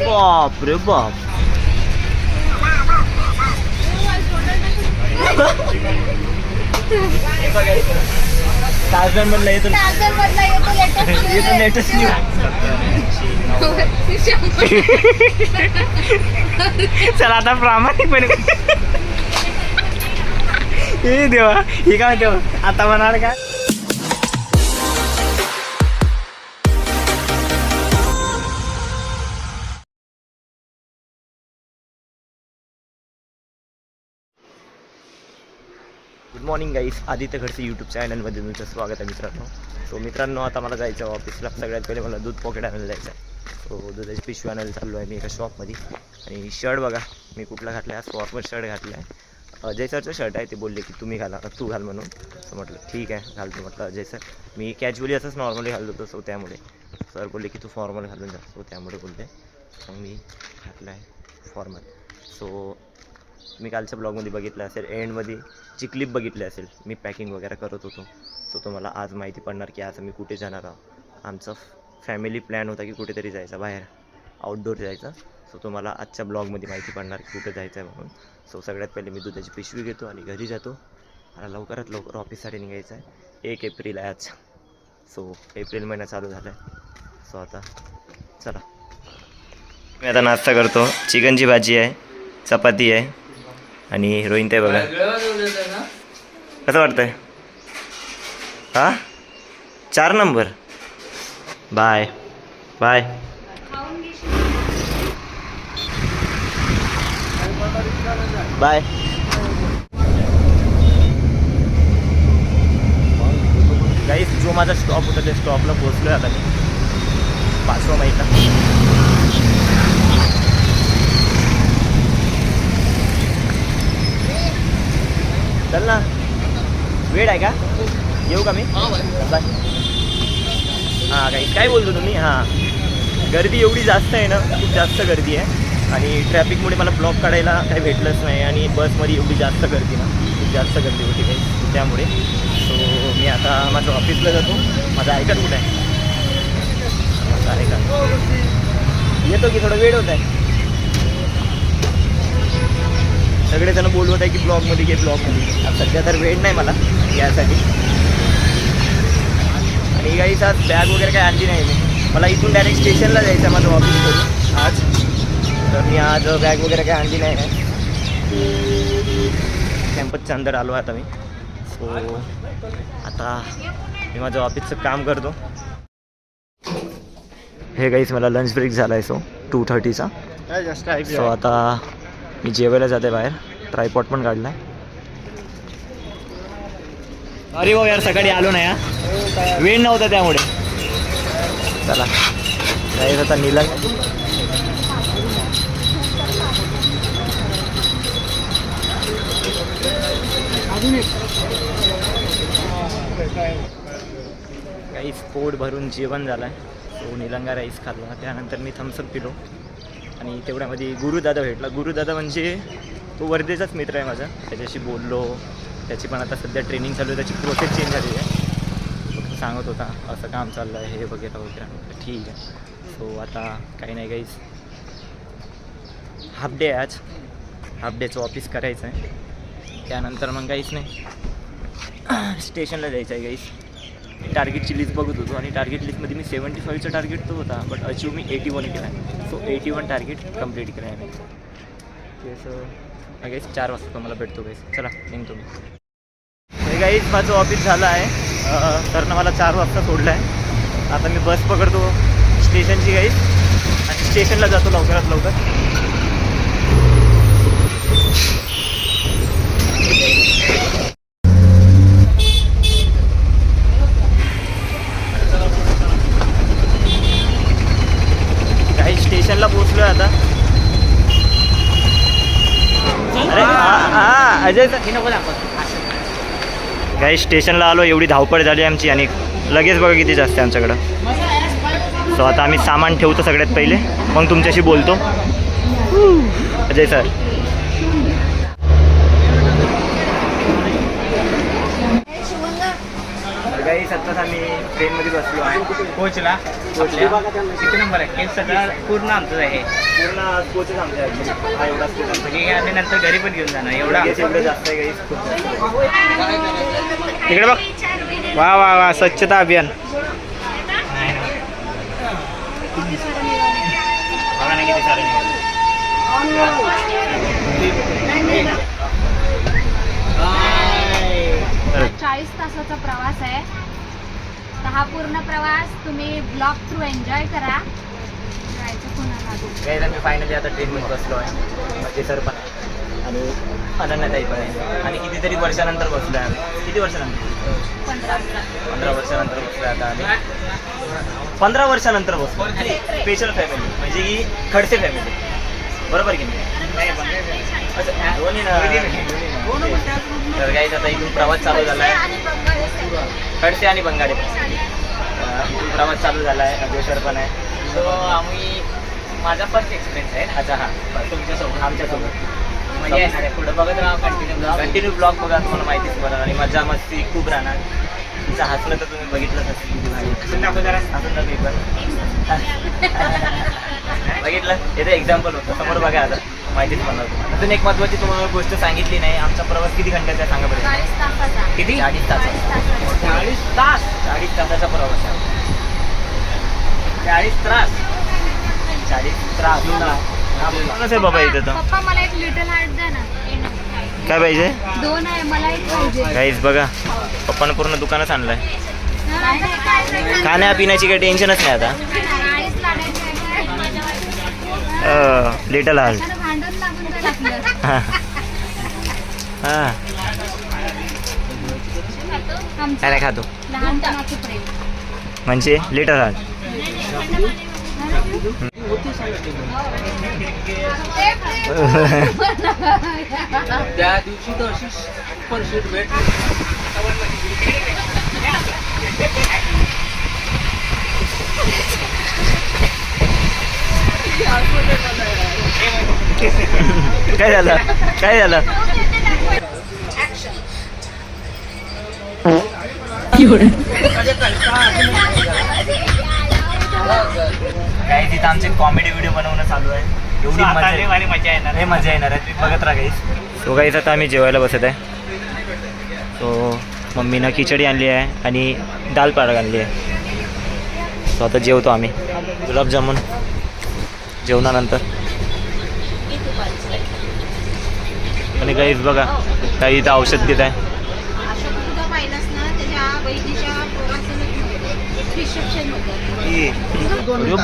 बाप रे बाप. टार्झन म्हणलं येतो येतो लेटेस्ट चला आता प्रामाणिकपणे. हे देवा हे काय देवा आता म्हणाल काय? Morning guys Aditya Khadse YouTube चॅनलमध्ये तुमचं स्वागत आहे मित्रांनो. सो मित्रांनो आता मला जायचं आहे ऑफिसला सगळ्यात पहिले मला दूध पॉकेट आणायला जायचं आहे. सो दुधाची पिशवी आणायला चाललो आहे मी एका शॉपमध्ये आणि शर्ट बघा मी कुठला घातला आहे स्पॉटवर शर्ट घातला आहे अजय सरचं शर्ट आहे ते बोलले की तुम्ही घाला तू घाल म्हणून. सो म्हटलं ठीक आहे घालतो. म्हटलं अजय सर. मी कॅज्युअली असंच नॉर्मली घालत होतो सो त्यामुळे. सर बोलले की तू फॉर्मल घालून जा. सो त्यामुळे बोलते मग मी घातला आहे फॉर्मल सो मी कालच्या ब्लॉगमध्ये बघितलं असेल एंडमध्ये जी क्लिप बघितली असेल मी पॅकिंग वगैरे करत होतो. सो तुम्हाला आज माहिती पडणार की आज मी कुठे जाणार आहोत. आमचा फॅमिली प्लॅन होता की कुठेतरी जायचा बाहेर आउटडोर जायचा. सो तुम्हाला आजच्या ब्लॉगमध्ये माहिती पडणार की कुठे जायचं आहे म्हणून. सो सगळ्यात पहिले मी दुधाची पिशवी घेतो आणि घरी जातो. मला लवकरात लवकर ऑफिससाठी निघायचं आहे एक एप्रिल आहे आज. सो एप्रिल महिना चालू झाला आहे सो आता चला. मी आता नाश्ता करतो. चिकनची भाजी आहे चपाती आहे. आणि हिरोईन आहे बघा. कसं वाटतंय? हा? चार नंबर. बाय. बाय. बाय. काही जो माझा स्टॉप होता त्या स्टॉपला पोहोचलो आता मी. पाचवा माहिती. चल ना. वेळ आहे का? येऊ का मी? बाय हां काही काय बोलतो तुम्ही? हां. गर्दी एवढी जास्त आहे ना खूप जास्त गर्दी आहे. आणि ट्रॅफिकमुळे मला ब्लॉक काढायला काही भेटलंच नाही आणि बसमध्ये एवढी जास्त गर्दी ना खूप जास्त गर्दी होती काही त्यामुळे. सो मी आता माझं ऑफिसला जातो. माझं ऐकत कुठं आहे? माझं येतो की थोडा वेळ होत आहे? सगळेजण बोलवत आहे की ब्लॉगमध्ये घे ब्लॉगमध्ये. आता सध्या तर वेळ नाही मला यासाठी. आणि काही आज बॅग वगैरे काही आणली नाही मी. मला इथून डायरेक्ट स्टेशनला जायचं माझं ऑफिस करून. आज. तर मी आज बॅग वगैरे काही आणली नाही आहे. कॅम्पसच्या अंदर आलो आता मी. सो आता मी माझं ऑफिसचं काम करतो. हे काहीच मला लंच ब्रेक झाला आहे सो टू थर्टीचा सो आता मी जेवायला जाते बाहेर. ट्रायपॉट पण काढला. अरे हो यार सकाळी आलो ना या वेळ नव्हता त्यामुळे. चला. जायचं आता निलंग काहीच पोट भरून जेवण झालं आहे तो निलंगा राईस खाल्ला. त्यानंतर मी थम्सअप पिलो. आणि तेवढ्यामध्ये गुरुदादा भेटला. गुरुदादा म्हणजे तो वर्धेचाच मित्र आहे माझा. त्याच्याशी बोललो. त्याची पण आता सध्या ट्रेनिंग चालू आहे. त्याची प्रोसेस चेंज झाली आहे. तो सांगत होता असं काम चाललं आहे हे वगैरे वगैरे. ठीक आहे. सो आता काही नाही काहीच हाफ डे आहे आज. हाफ डेचं ऑफिस करायचं आहे. त्यानंतर मग काहीच नाही. स्टेशनला जायचं आहे काहीच टार्गेटची लिस्ट बघत होतो आणि टार्गेट लिस्टमध्ये मी सेवन्टी फाईव्हचा टार्गेट तो होता बट अचीव मी एटी वन केला. आहे so eighty one target complete केलं आहे मी तेच गाईस चार वाजता तुम्हाला भेटतो गाईस चला निघतो मी. गाईस माझं ऑफिस झालं आहे. सरनं मला चार वाजता सोडलं आहे आता मी बस पकडतो स्टेशनची गाईस आणि स्टेशनला जातो लवकरात लवकर. काही स्टेशनला पोहोचलोय आता. अरे हा अजय काही स्टेशनला आलो एवढी धावपळ झाली आमची आणि लगेच बघा किती जास्त आहे आमच्याकडं. सो आता आम्ही सामान ठेवतो सगळ्यात पहिले. मग तुमच्याशी बोलतो. अजय सर. आत्ताच आम्ही ट्रेनमध्ये बसलो आहे. कोचला कोचला. किती नंबर आहे? हे सगळं पूर्ण आमचं आहे. पूर्ण कोचच आमच्या आहे. हा आमचा. म्हणजे आम्ही नंतर घरी पण घेऊन जाणार. एवढा. एवढं जास्त आहे. इकडे बघ. वा वा वा. स्वच्छता अभियान. चाळीस तासाचा प्रवास आहे. हा पूर्ण प्रवास तुम्ही ब्लॉग थ्रू एन्जॉय करा. जायचं पुन्हा गाईस आम्ही फायनली आता ट्रेनमध्ये बसलो आहे. म्हणजे सर पण आहे. आणि अनन्याताई पण आहे. आणि कितीतरी वर्षानंतर बसलो आहे आम्ही. किती वर्षानंतर? पंधरा पंधरा वर्षानंतर बसलो आता आम्ही. पंधरा वर्षानंतर बसलो स्पेशल फॅमिली म्हणजे की खडसे फॅमिली बरोबर की नाही. तर काही आता इथून प्रवास चालू झाला आहे खडसे आणि बंगाडे पण. प्रवास चालू झाला आहे अजय पण आहे सो आम्ही माझा फर्स्ट एक्सपिरियन्स आहे अच्छा हा तुमच्यासोबत आमच्यासोबत म्हणजे येणार आहे पुढे बघत राहा कंटिन्यू कंटिन्यू ब्लॉग बघा तुम्हाला माहितीच पडेल आणि मजा मस्ती खूप राहणार तिचं हसणं तर तुम्ही बघितलंच असेल दाखव जरा. हसून दाखव बघितलं हे तर एक्झाम्पल होतं समोर बघा आता माहितीच पडणार तुम्हाला. अजून एक महत्वाची तुम्हाला गोष्ट सांगितली नाही आमचा प्रवास किती घंट्याचा आहे सांगा बरं. चाळीस तासाचा किती? चाळीस तास चाळीस तासाचा. चाळीस तास? चाळीस तासाचा प्रवास आहे. चाळीस त्रास. चाळीस त्रास. कोणाच आहे बाबा इथं तर? पप्पा मला एक लिटल हार्ट द्या ना. काय पाहिजे? दोन आहे मला एक पाहिजे. काहीच बघा. पप्पानं पूर्ण दुकानच आणलंय. नाही, नाही, काय नाही. खाण्या पिण्याची काही टेन्शनच नाही आता. चाळीस लाडायचे लिटल हार्ट काय नाही खातो. म्हणजे लिटर हार्ट त्या दिवशी तर अशी सुपर शीट भेट. काय झालं? काय झालं? काय तिथं आमचे कॉमेडी व्हिडिओ बनवणं चालू आहे. एवढी मजा आता आहे. मजा येणार. येणार आहे. तुम्ही बघत राहा सो गाईस आता आम्ही जेवायला बसत आहे. सो मम्मीनं खिचडी आणली आहे आणि दाल पालक आणली आहे. सो आता जेवतो आम्ही. गुलाबजामुन. जेवणानंतर? आणि काहीच बघा काही इथं औषध घेत आहे.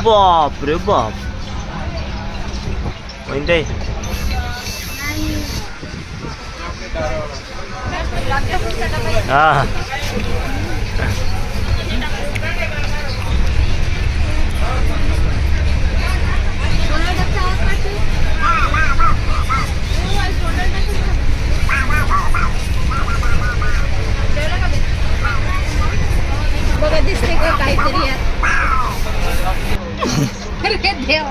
बाप रे बाप. म्हणते हा. बघा दिसते का काहीतरी अरे देव.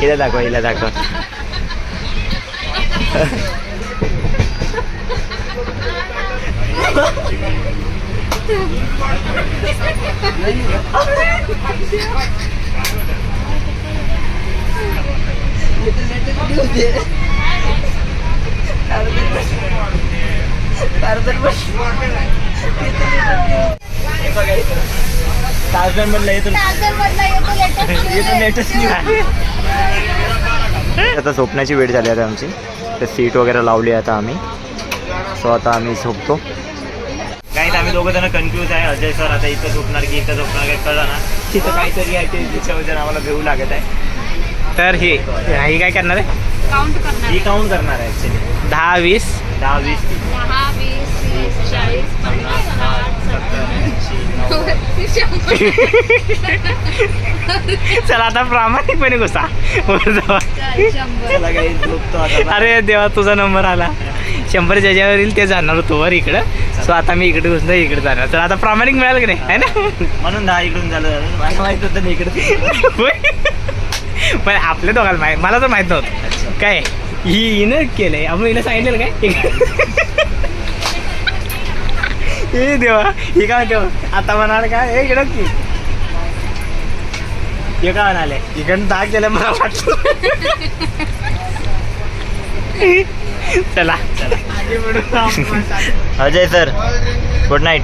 हिला दाखवा हिला दाखवा. टार्झन म्हणलं येतो येतो लेटेस्ट आता झोपण्याची वेळ झाली आता आमची. तर सीट वगैरे लावली आता आम्ही. सो आता आम्ही झोपतो. काही आम्ही दोघं जण कन्फ्यूज आहे. अजय सर आता इथं झोपणार की इथं झोपणार काही कळलं ना? तिथं काहीतरी आहे ते तिच्यावर आम्हाला भेऊ लागत आहे. तर हे ही काय करणार आहे? काउंट करणार ही काउंट करणार आहे दहा वीस. दहा वीस तीस, दहा वीस तीस चाळीस पन्नास साठ सत्तर ऐंशी नव्वद. शंभर चला आता प्रामाणिकपणे घुसा. वर जावा. शंभर. चला काही झोपतो आता. अरे देवा तुझा नंबर आला. शंभर ज्याच्यावर येईल ते जाणार होतो वर इकडं. सो आता मी इकडे घुसलो इकडे जाणार. तर आता प्रामाणिक मिळालं की नाही? है ना? म्हणून दहा इकडून झालं. मला माहीत होतं ना इकडे. होय. पण आपल्या दोघांना माहीत मला तर माहीत नव्हतं. काय? ही हिनं केलंय. आपण हिनं सांगितलेलं काय? हे देवा. ही काय म्हणते आता म्हणाल काय? हे इकडं की. हे काय म्हणाले? इकडं दाग केलं मला वाटलं चला चला. Ajay sir good night.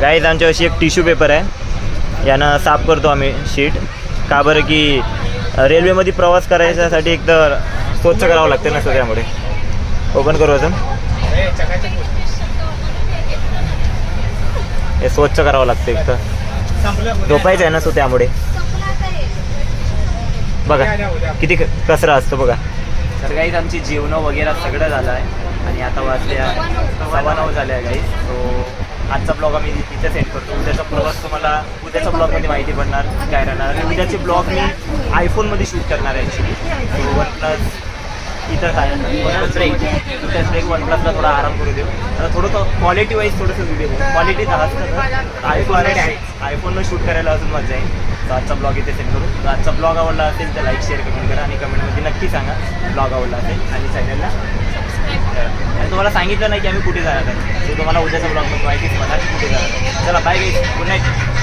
Guys आमच्या अशी एक टिश्यू पेपर आहे. यानं साफ करतो आम्ही शीट. का बरं की रेल्वेमध्ये प्रवास करायच्यासाठी एक तर स्वच्छ करावं लागते ना सो त्यामुळे ओपन करू अजून. हे स्वच्छ करावं लागतं एक तर. झोपायचं आहे ना सो त्यामुळे. बघा किती क- कचरा असतो बघा. तर गाईज आमची जेवणं वगैरे सगळं झालं आहे. आणि आता वाजल्या सव्वा नऊ झाल्या गाईज सो आजचा ब्लॉग आम्ही इथे सेंड करतो. उद्याचा प्रवास तुम्हाला उद्याच्या ब्लॉगमध्ये माहिती पडणार काय राहणार. आणि उद्याचे ब्लॉग मी आयफोनमध्ये शूट करणार आहे ॲक्च्युली वन प्लस इतर काय वन प्लस ब्रेक त्याच ब्रेक वन प्लसला थोडा आराम करू देऊ. आता थोडंसं क्वालिटी वाईज थोडंसं व्हिडिओ क्वालिटी असतं आयफोन आयफोननं शूट करायला अजून मजा आहे. तर आजचा ब्लॉग इथे सेंड करू. तर आजचा ब्लॉग आवडला असेल तर लाईक शेअर कमेंट करा. आणि कमेंटमध्ये नक्की सांगा. ब्लॉग आवडला असेल आणि चॅनलला आणि तुम्हाला सांगितलं नाही की आम्ही कुठे जाणार आहे. ते तुम्हाला उद्याचा ब्लॉग माहितीच मला की कुठे जाणार चला बाय गुड नाईट